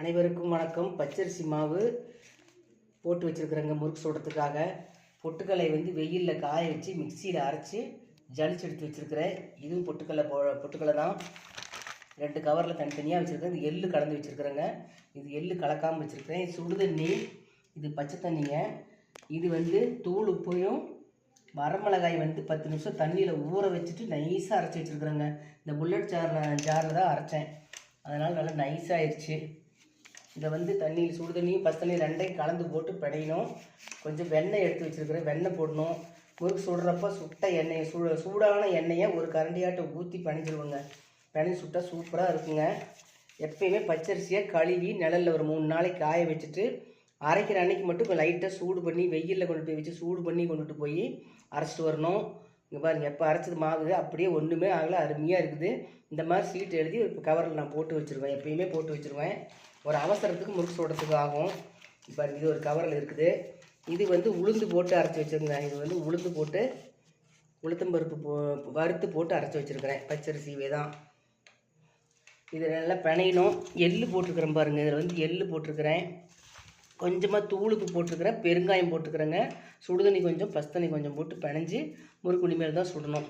அனைவருக்கும் வணக்கம். பச்சரிசி மாவு போட்டு வச்சுருக்குறேங்க முறுக்கு சுடுறதுக்காக. பொட்டுக்கலை வந்து வெயிலில் காய வச்சு மிக்சியில் அரைச்சி ஜலிச்சு எடுத்து வச்சுருக்கிறேன். இதுவும் பொட்டுக்கலை போ பொட்டுக்கலை தான். ரெண்டு கவரில் தனித்தனியாக வச்சுருக்கேன். இது எள்ளு கலந்து வச்சுருக்குறேங்க. இது எள்ளு கலக்காமல் வச்சுருக்கிறேன். சுடுதண்ணி இது பச்சை தண்ணிங்க. இது வந்து தூள் உப்பையும் வரமிளகாய் வந்து பத்து நிமிஷம் தண்ணியில் ஊற வச்சுட்டு நைஸாக அரைச்சி வச்சுருக்குறேங்க. இந்த புல்லட் ஜாரில் ஜாரில் தான் அரைச்சேன். அதனால் நல்லா நைஸாகிடுச்சு இதை வந்து தண்ணியில் சுடு தண்ணியும் பச்சை தண்ணி ரெண்டையும் கலந்து போட்டு பிணையணும். கொஞ்சம் வெண்ணெய் எடுத்து வச்சுருக்கிறேன். வெண்ணெய் போடணும். முறுக்கு சுடுறப்ப சுட்ட எண்ணெயை சூட சூடான எண்ணெயை ஒரு கரண்டியாட்டை ஊற்றி பிணைஞ்சிருவோங்க. பிணைஞ்சு சுட்டால் சூப்பராக இருக்குங்க. எப்பயுமே பச்சரிசியை கழுவி நிழலில் ஒரு மூணு நாளைக்கு காய வச்சுட்டு அரைக்கிற அன்னைக்கு மட்டும் லைட்டாக சூடு பண்ணி வெயிலில் கொண்டு போய் வச்சு சூடு பண்ணி கொண்டுட்டு போய் அரைச்சிட்டு வரணும். இங்கே பாருங்கள் எப்போ அரைச்சது மாவு அப்படியே ஒன்றுமே ஆகலை அருமையாக இருக்குது. இந்த மாதிரி சீட் எழுதி ஒரு கவரில் நான் போட்டு வச்சுருவேன் எப்பயுமே போட்டு வச்சுருவேன். ஒரு அவசரத்துக்கு முறுக்கு சுடுறதுக்கு ஆகும். இப்போ இது ஒரு கவரில் இருக்குது. இது வந்து உளுந்து போட்டு அரைச்சி வச்சுருங்க இது வந்து உளுந்து போட்டு உளுத்தம்பருப்பு போ வறுத்து போட்டு அரைச்சி வச்சுருக்கிறேன். பச்சரிசிவே தான் இது நல்லா பிணையணும். எள்ளு போட்டிருக்கிறேன் பாருங்கள் இதில் வந்து எள்ளு போட்டிருக்கிறேன். கொஞ்சமாக தூளுப்பு போட்டிருக்கிறேன் பெருங்காயம் போட்டுக்கிறேங்க. சுடுதண்ணி கொஞ்சம் பசுத்தண்ணி கொஞ்சம் போட்டு பிணைஞ்சி முறுக்கு மேல் தான் சுடணும்.